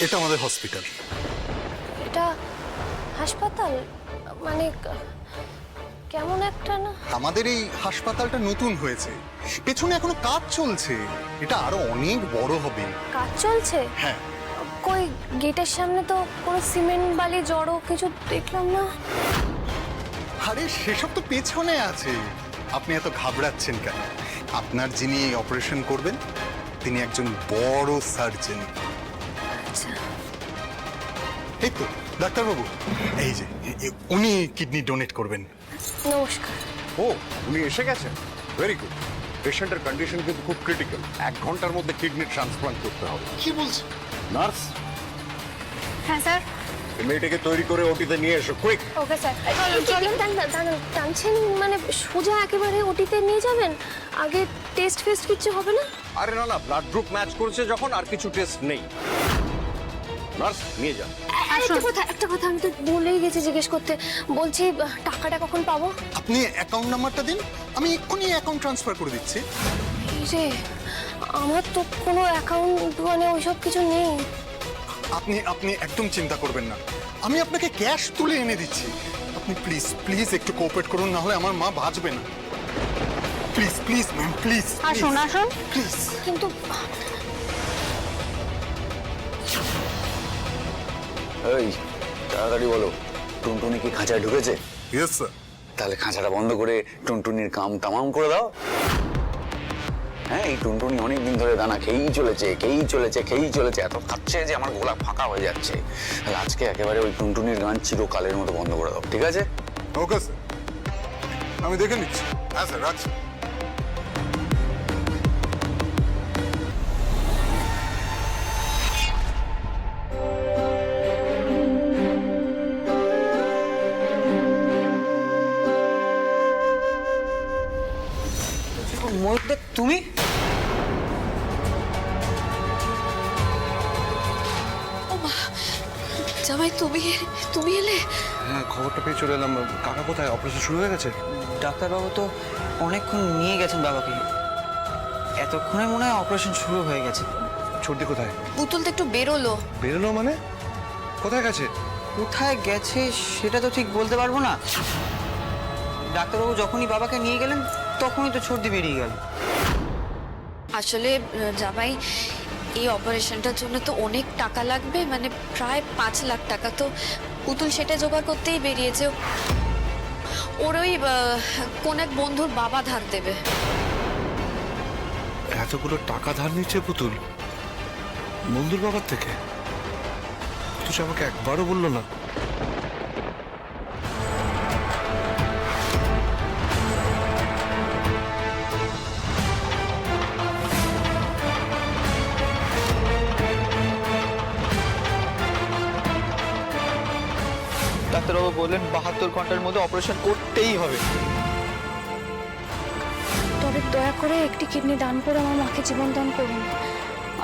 এটা আমাদের হসপিটাল। এটা হাসপাতাল? মানে কেমন একটা না? আমাদের এই হাসপাতালটা নতুন হয়েছে। পেছনে এখনও কাজ চলছে। এটা আরও অনেক বড় হবে। কাজ চলছে? হ্যাঁ। কই গেটের সামনে তো কোনো সিমেন্ট বালি জড়ো কিছু দেখলাম না। আরে সেসব তো পেছনে আছে। আপনি এত ঘাবড়াচ্ছেন কেন? আপনার যিনি অপারেশন করবেন তিনি একজন বড় সার্জন। এই তো ডাক্তারবাবু। এই যে এ- উনি কিডনি ডোনেট করবেন। নমস্কার। ও উনি এসে গেছেন? ভেরি গুড পেশেন্টের কন্ডিশন কিন্তু খুব ক্রিটিক্যাল এক ঘণ্টার মধ্যে কিডনি ট্রান্সপ্লান্ট করতে হবে। কি বলছে? নার্স? হ্যাঁ স্যার। মেয়েটাকে তৈরি করে ওটিতে নিয়ে এসো কুইক ওকে স্যার। চলেন টানছেন মানে সোজা একেবারে ওটিতে নিয়ে যাবেন? আগে টেস্ট ফেস্ট কিছু হবে না? আরে না না ব্লাড গ্রুপ ম্যাচ করেছে যখন আর কিছু টেস্ট নেই। নার্স নিয়ে যান একটা কথা একটা কথা আমি তো ভুলেই গেছি জিজ্ঞেস করতে। বলছি টাকাটা কখন পাবো? আপনি অ্যাকাউন্ট নাম্বারটা দিন আমি এক্ষুনি অ্যাকাউন্ট ট্রান্সফার করে দিচ্ছি। রে আমার তো কোনো অ্যাকাউন্ট মানে ওইসব কিছু নেই। আপনি আপনি একদম চিন্তা করবেন না। আমি আপনাকে ক্যাশ তুলে এনে দিচ্ছি। আপনি প্লিজ প্লিজ একটু কোঅপারেট করুন না হলে আমার মা বাঁচবে না। প্লিজ প্লিজ ম্যাম প্লিজ আসুন আসুন। প্লিজ কিন্তু এই তাড়াতাড়ি বলো টুনটুনি কি খাঁচায় ঢুকেছে? ইয়েস স্যার তাহলে খাঁচাটা বন্ধ করে টুনটুনির কাম তামাম করে দাও। হ্যাঁ এই টুনটুনি অনেক দিন ধরে দানা খেয়েই চলেছে খেয়েই চলেছে খেয়েই চলেছে এত খাচ্ছে যে আমার গোলা ফাঁকা হয়ে যাচ্ছে। তাহলে আজকে একেবারে ওই টুনটুনির গান চিরকালের মতো বন্ধ করে দাও ঠিক আছে? ওকে স্যার আমি দেখে নিচ্ছি। হ্যাঁ স্যার রাখছি। ময়ূরদেব তুমি? জামাই তুমি তুমি এলে? হ্যাঁ খবরটা পেয়ে চলে এলাম। কাকা কোথায়? অপারেশন শুরু হয়ে গেছে? ডাক্তারবাবু তো অনেকক্ষণ নিয়ে গেছেন বাবাকে। এতক্ষণে মনে হয় অপারেশন শুরু হয়ে গেছে। ছোটদি কোথায়? পুতুল তো একটু বেরোলো। বেরোলো মানে? কোথায় গেছে? কোথায় গেছে সেটা তো ঠিক বলতে পারব না। ডাক্তারবাবু যখনই বাবাকে নিয়ে গেলেন তখনই তো ছর্দি বেরিয়ে গেল। আসলে জামাই এই অপারেশনটার জন্য তো অনেক টাকা লাগবে মানে প্রায় পাঁচ লাখ টাকা তো পুতুল সেটা জোগাড় করতেই বেরিয়েছে। ওর ওই কোন এক বন্ধুর বাবা ধার দেবে। এতগুলো টাকা ধার নিচ্ছে পুতুল? বন্ধুর বাবার থেকে? অথচ আমাকে একবারও বলল না। বললেন, বাহাত্তর ঘণ্টার মধ্যে অপারেশন করতেই হবে। তবে দয়া করে একটি কিডনি দান করে আমার মাকে জীবন দান করুন।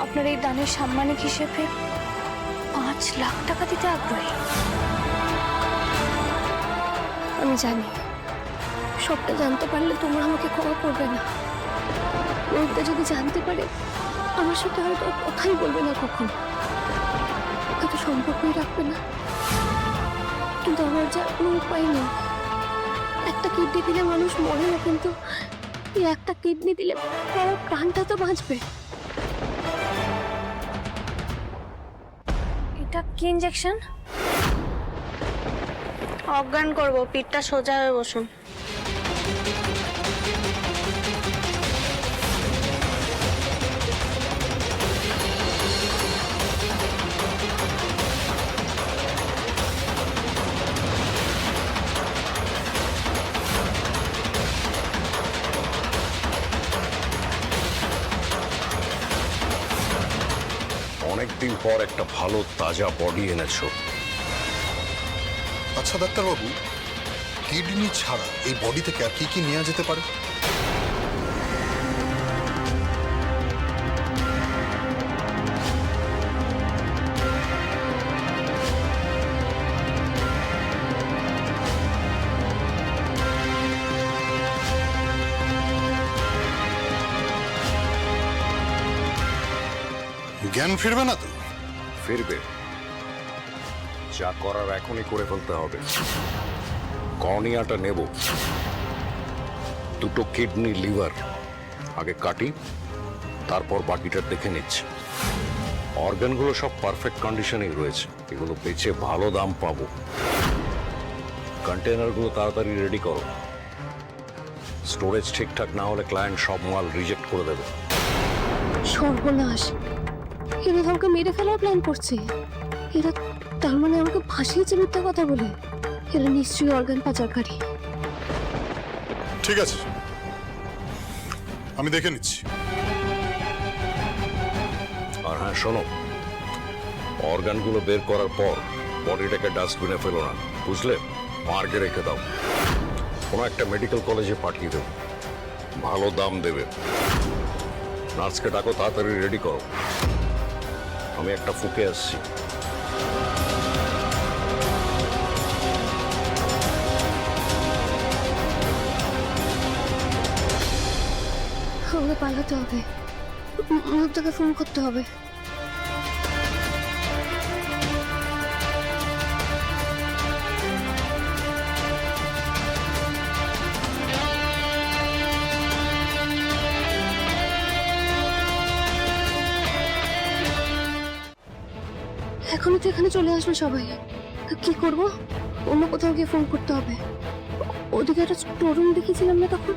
আপনার এই দানের সাম্মানিক হিসেবে পাঁচ লাখ টাকা দিতে আগ্রহী। আমি জানি, সবটা জানতে পারলে তোমরা আমাকে ক্ষমা করবে না। রোগটা যদি জানতে পারে, আমার সাথে হয়তো কথাই বলবে না কখন। হয়তো সম্পর্কই রাখবে না। কিন্তু আমার যা কোনো উপায় নেই। একটা কিডনি দিলে মানুষ মরে না কিন্তু এই একটা কিডনি দিলে কারও প্রাণটা তো বাঁচবে। এটা কি ইঞ্জেকশন অজ্ঞান করব পিঠটা সোজা হয়ে বসুন। পর একটা ভালো তাজা বডি এনেছো। আচ্ছা ডাক্তারবাবু, কিডনি ছাড়া এই বডি থেকে আর কি কি নেওয়া যেতে পারে? জ্ঞান ফিরবে না তো? ফিরবে। যা করার এখনই করে ফেলতে হবে। কর্নিয়াটা নেব। দুটো কিডনি, লিভার। আগে কাটি, তারপর বাকিটা দেখে নিচ্ছি। অর্গানগুলো সব পারফেক্ট কন্ডিশনেই রয়েছে। এগুলো বেচে ভালো দাম পাবো। কন্টেনারগুলো তাড়াতাড়ি রেডি করো। স্টোরেজ ঠিকঠাক না হলে ক্লায়েন্ট সব মাল রিজেক্ট করে দেবে। সর্বনাশ। এরা আমাকে মেরে ফেলার প্ল্যান করছে। এরা তার মানে আমাকে ফাঁসিয়েছে মিথ্যা কথা বলে। এরা নিশ্চয়ই অর্গান পাচারকারী। ঠিক আছে আমি দেখে নিচ্ছি। আর হ্যাঁ শোনো। অর্গানগুলো বের করার পর বডিটাকে ডাস্টবিনে ফেলো না বুঝলে? মার্গে রেখে দাও। কোনো একটা মেডিকেল কলেজে পাঠিয়ে দেবো। ভালো দাম দেবে। নার্সকে ডাকো তাড়াতাড়ি রেডি করো। আমি একটা ফুকে আসছি। পালাতে হবে। মুহূর্তকে ফোন করতে হবে। এখনই তো এখানে চলে আসবে সবাই। কি করব? অন্য কোথাও গিয়ে ফোন করতে হবে। ওদিকে একটা স্টোরুম দেখেছিলাম না তখন?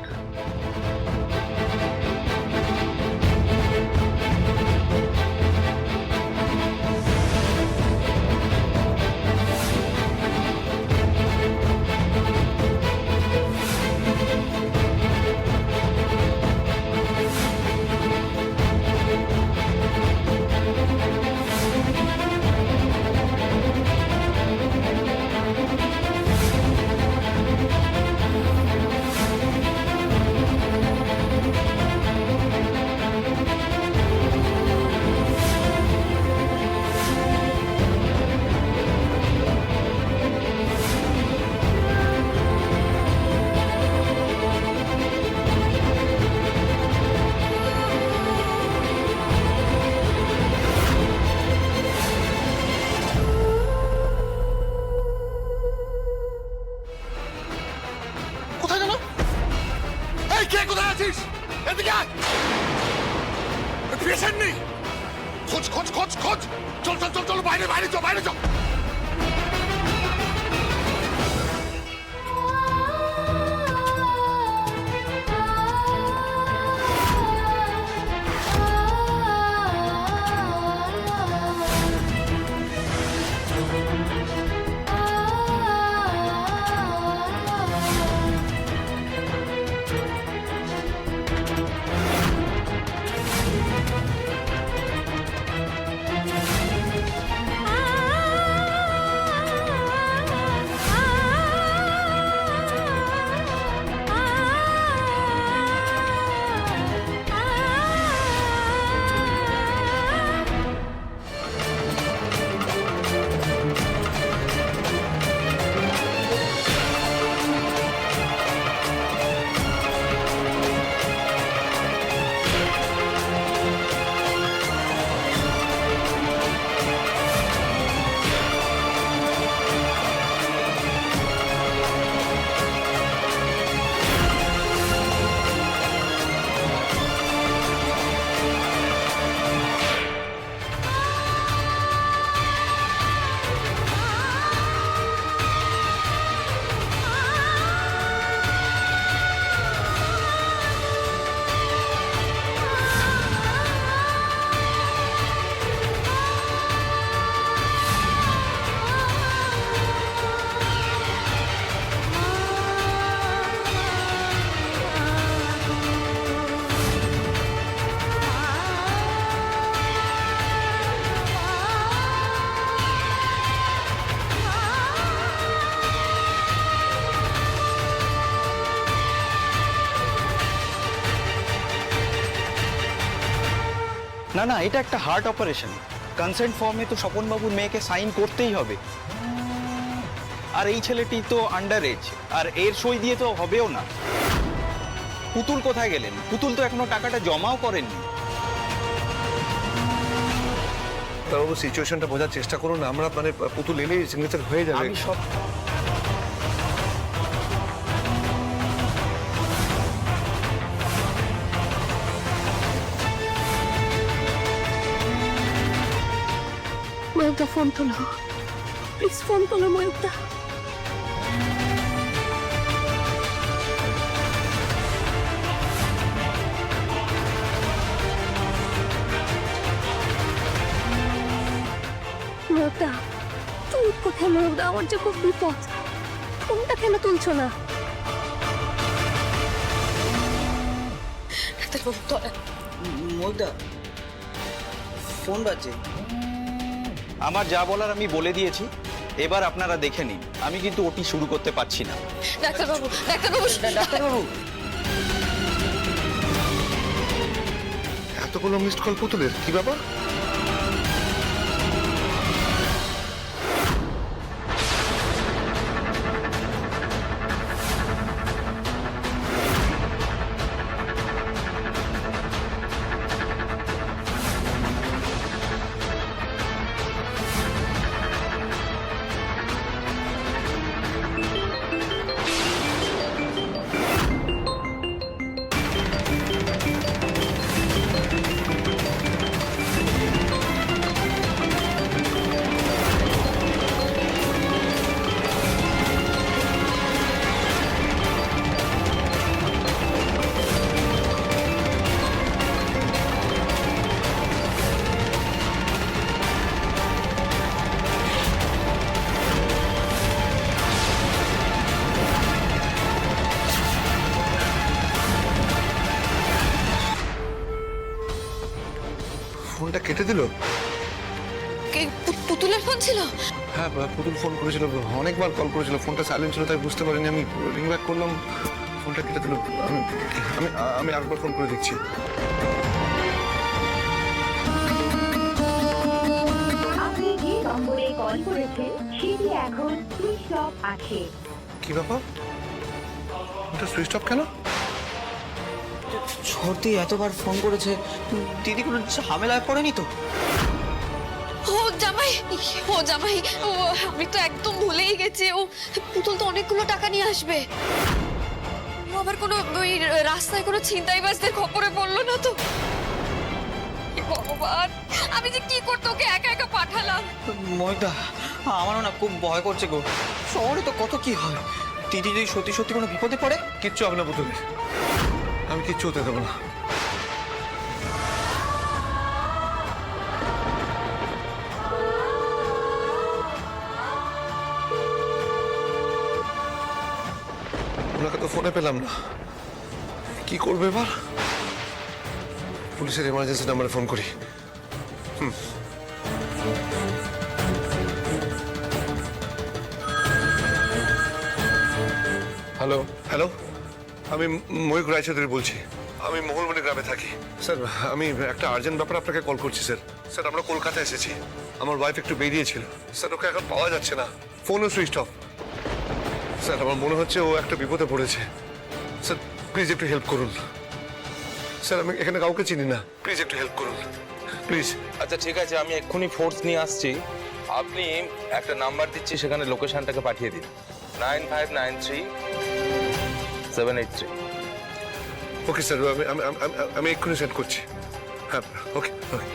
চল চল চল চল বাইরে বাইরে চল বাইরে চল না না এটা একটা হার্ট অপারেশন কনসেন্ট ফর্মে তো স্বপনবাবুর মেয়েকে সাইন করতেই হবে। আর এই ছেলেটি তো আন্ডার এজ আর এর সই দিয়ে তো হবেও না। পুতুল কোথায় গেলেন? পুতুল তো এখনও টাকাটা জমাও করেননি। ডাক্তারবাবু সিচুয়েশনটা বোঝার চেষ্টা করুন। আমরা মানে পুতুল এলেই সিগনেচার হয়ে যাবে। আমি সব ফোন তোলো প্লিজ ফোন তোলো ময়ূকদা ময়ূকদা তুই কোথায় আমার যে খুব বিপদ। ফোনটা কেন তুলছো না? ডাক্তারবাবু ফোন বাজছে। আমার যা বলার আমি বলে দিয়েছি এবার আপনারা দেখে নিন। আমি কিন্তু ওটি শুরু করতে পারছি না। ডাক্তারবাবু ডাক্তারবাবু। ডাক্তারবাবু। এতগুলো মিসড কল পুতুলের কি ব্যাপার? দিল? কে পু- পুতুলের ফোন ছিল? হ্যাঁ পুতুল ফোন করেছিল অনেকবার কল করেছিল ফোনটা সাইলেন্ট ছিল তাই বুঝতে পারিনি। আমি রিং ব্যাক করলাম ফোনটা কেটে দিল। আমি আমি আমি আরেকবার ফোন করে দেখছি। আপনি যে নম্বরে কল করেছেন সেটি এখন সুইচ অফ আছে। কি ব্যাপার? ওটা সুইচ অফ কেন? সর্দি এতবার ফোন করেছে। দিদি কোনো ঝামেলায় পড়েনি তো? ও জামাই ও জামাই ও আমি তো একদম ভুলেই গেছি। ও পুতুল তো অনেকগুলো টাকা নিয়ে আসবে। ও আবার কোনো ওই রাস্তায় কোনো ছিনতাইবাজদের খপরে পড়ল না তো? ভগবান আমি যে কি করতে ওকে একা একা পাঠালাম? মইদা আমারও না খুব ভয় করছে গো। শহরে তো কত কি হয়? দিদি যদি সত্যি সত্যি কোনো বিপদে পড়ে কিচ্ছু হবে না পুতুলের আমি কিচ্ছু হতে দেবো না ওনাকে তো ফোনে পেলাম না কি করবে এবার পুলিশের এমার্জেন্সি নাম্বারে ফোন করি হুম হ্যালো হ্যালো আমি ময়ূক রায়চৌধুরী বলছি। আমি মহলমণি গ্রামে থাকি। স্যার, আমি একটা আর্জেন্ট ব্যাপারে আপনাকে কল করছি, স্যার। স্যার, আমরা কলকাতা এসেছি। আমার ওয়াইফ একটু বেরিয়েছিল। স্যার, ওকে এখন পাওয়া যাচ্ছে না। ফোনও সুইচ অফ স্যার, আমার মনে হচ্ছে ও একটা বিপদে পড়েছে। স্যার প্লিজ একটু হেল্প করুন। স্যার, আমি এখানে কাউকে চিনি না। প্লিজ একটু হেল্প করুন। প্লিজ আচ্ছা ঠিক আছে, আমি এক্ষুনি ফোর্স নিয়ে আসছি। আপনি একটা নাম্বার দিচ্ছি, সেখানে লোকেশনটাকে পাঠিয়ে দিন। Nine five nine three seven eight three okay sir আমি আমি এক্ষুনি সেন্ড করছি। হ্যাঁ ওকে ওকে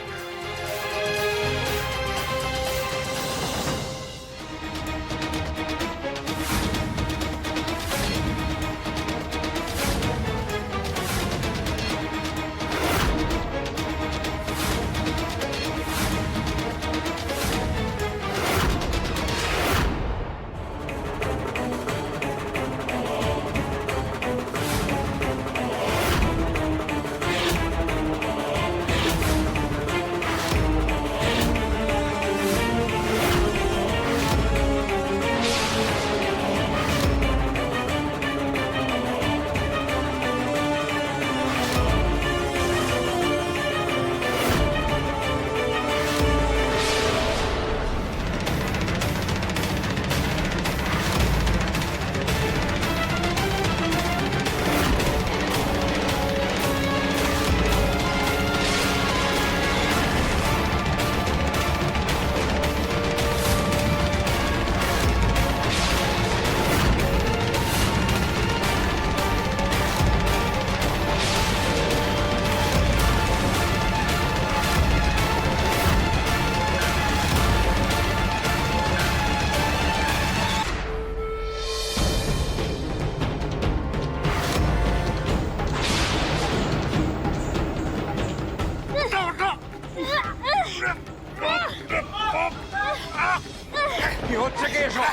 কি হচ্ছে কি এসব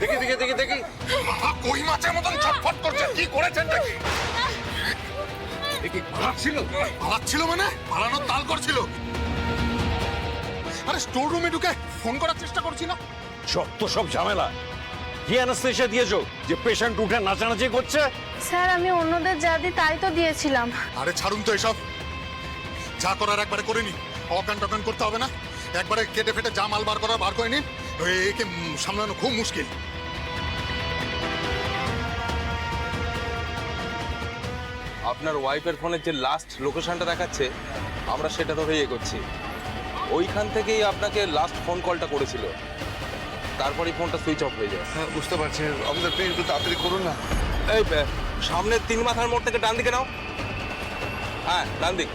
দেখি দেখি দেখি। দেখি কই মাছের মতন ছটফট করছে কি করেছেন নাকি দেখি পালাচ্ছিল পালাচ্ছিল মানে পালানোর তাল করছিল আরে স্টোর রুমে ঢুকে ফোন করার চেষ্টা করছি না। যত সব ঝামেলা। কি অ্যানাস্থেশিয়া দিয়েছ যে পেশেন্ট উঠে নাচানাচি করছে স্যার আমি অন্যদের যা দিই তাই তো দিয়েছিলাম আরে ছাড়ুন তো এসব যা করার একবারে করে নি। অকান টকান করতে হবে না? একবারে কেটে ফেটে যা মাল বার করার বার করে নিন। একে সামলানো খুব মুশকিল। আপনার ওয়াইফের ফোনের যে লাস্ট লোকেশনটা দেখাচ্ছে আমরা সেটা ধরেই করছি ওইখান থেকেই আপনাকে লাস্ট ফোন কলটা করেছিল। তারপরেই ফোনটা সুইচ অফ হয়ে যায়। হ্যাঁ বুঝতে পারছি। আমাদের প্লেন একটু তাড়াতাড়ি করুন না। এই সামনের তিন মাথার মোড় থেকে ডান দিকে নাও। হ্যাঁ ডান দিক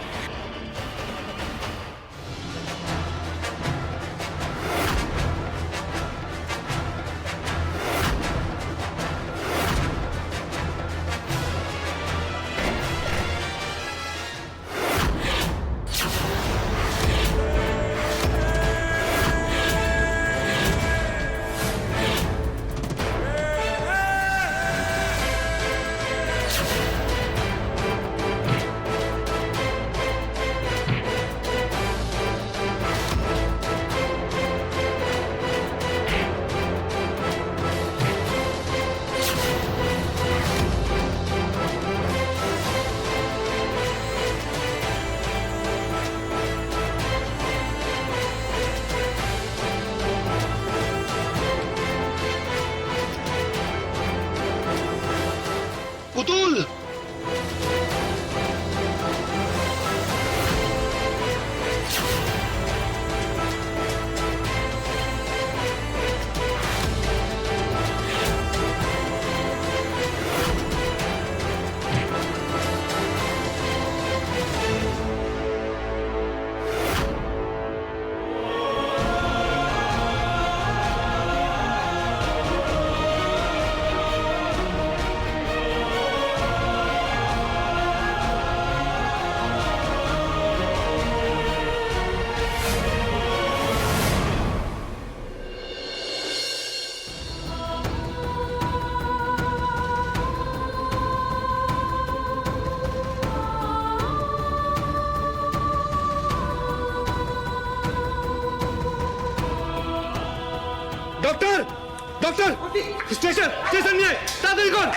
স্টেশন স্টেশন নিয়ে তাড়াতাড়ি কর।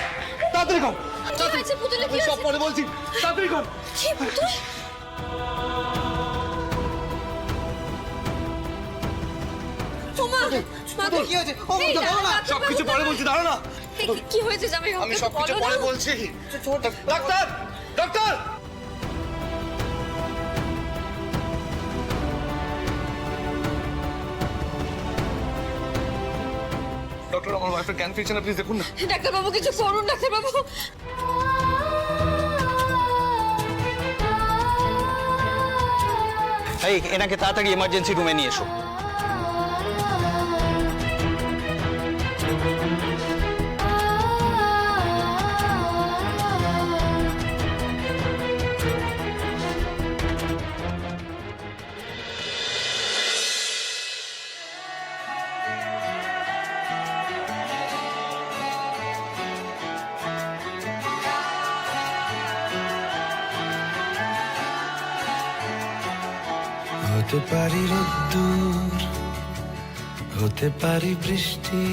তাড়াতাড়ি কর। কি সব পরে বলছি। তাড়াতাড়ি কর। কি পুতুল? কি হয়েছে? ও সব কিছু পরে বলছি দাঁড়ো না। কি হয়েছে জামাই আমি সব কিছু পরে বলছি। ডাক্তার! ডাক্তার! ডক্টর ওয়াইফের জ্ঞান ফিরছে না প্লিজ দেখুন না। ডাক্তার বাবু কিছু করুন ডাক্তার বাবু এই এনাকে তাড়াতাড়ি এমার্জেন্সি রুমে নিয়ে এসো। পারি রোদ্দুর হতে পারি বৃষ্টি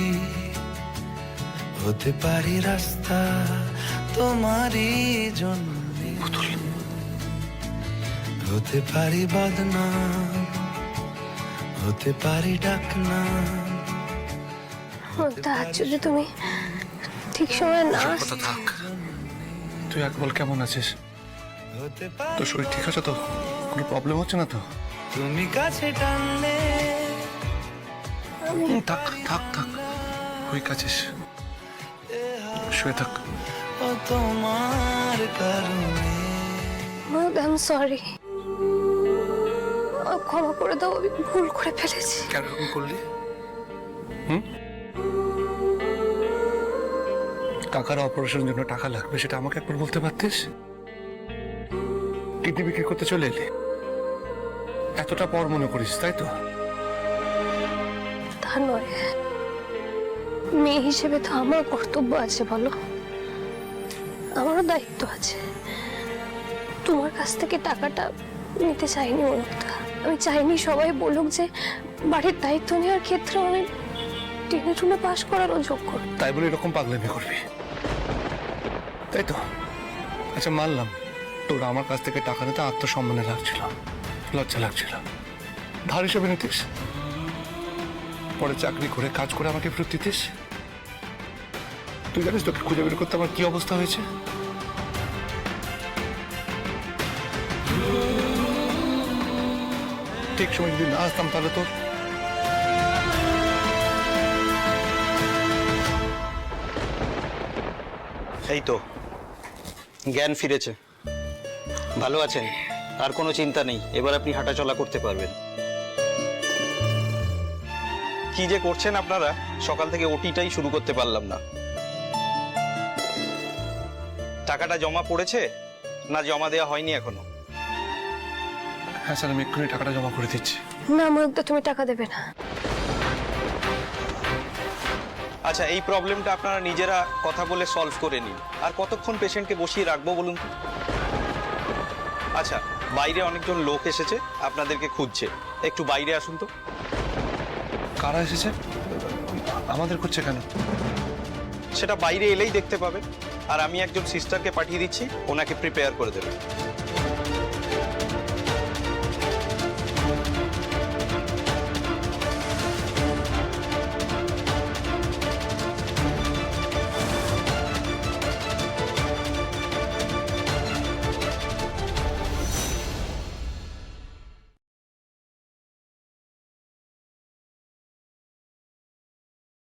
হতে পারি রাস্তা তোমারই জন্য। হতে পারি বদনাম হতে পারি ডাকনাম তার যদি তুমি ঠিক সময় না কথা থাক। তুই এক বল কেমন আছিস? হতে তোর শরীর ঠিক আছে তো? কোনো প্রবলেম হচ্ছে না তো? তুমি কাছে টানলে থাক থাক থাক। উইক আছিস শুয়ে থাক। তোমার কারণে। এম সরি ক্ষমা করে দাও আমি ভুল করে ফেলেছি। কেন করলি? হুম? কাকার অপারেশনের জন্য টাকা লাগবে সেটা আমাকে একবার বলতে পারতিস? কিডনি বিক্রি করতে চলে এলি? এতটা পর মনে করিস তাই তো? তা নয়। মেয়ে হিসেবে তো আমার কর্তব্য আছে বলো। আমারও দায়িত্ব আছে। তোমার কাছ থেকে টাকাটা নিতে চাইনি অনুক্তা আমি চাইনি সবাই বলুক যে বাড়ির দায়িত্ব নেওয়ার ক্ষেত্রে আমি টেনে টুনে পাশ করারও যোগ্য। তাই বলে এরকম পাগলামি করবি? তাই তো? আচ্ছা মানলাম তোর আমার কাছ থেকে টাকা নিতে আত্মসম্মানে লাগছিল। লজ্জা লাগছিল। ধার হিসেবে নিতিস পরে চাকরি করে, কাজ করে আমাকে ফেরত দিতিস তুই জানিস তোকে খুঁজে বের করতে আমার কি অবস্থা হয়েছে? ঠিক সময় যদি না আসতাম তাহলে তোর এই তো, জ্ঞান ফিরেছে। ভালো আছেন? আর কোনো চিন্তা নেই। এবার আপনি হাঁটাচলা করতে পারবেন। কি যে করছেন আপনারা সকাল থেকে ওটিটাই শুরু করতে পারলাম না। টাকাটা জমা পড়েছে না জমা দেওয়া হয়নি এখনও? হ্যাঁ স্যার আমি এক্ষুনি টাকাটা জমা করে দিচ্ছি। না মুরুক্তা তুমি টাকা দেবে না। আচ্ছা এই প্রবলেমটা আপনারা নিজেরা কথা বলে সলভ করে নিন। আর কতক্ষণ পেশেন্টকে বসিয়ে রাখব বলুন তো? আচ্ছা বাইরে অনেকজন লোক এসেছে আপনাদেরকে খুঁজছে। একটু বাইরে আসুন তো। কারা এসেছে? আমাদের খুঁজছে কেন? সেটা বাইরে এলেই দেখতে পাবে আর আমি একজন সিস্টারকে পাঠিয়ে দিচ্ছি ওনাকে প্রিপেয়ার করে দেবেন।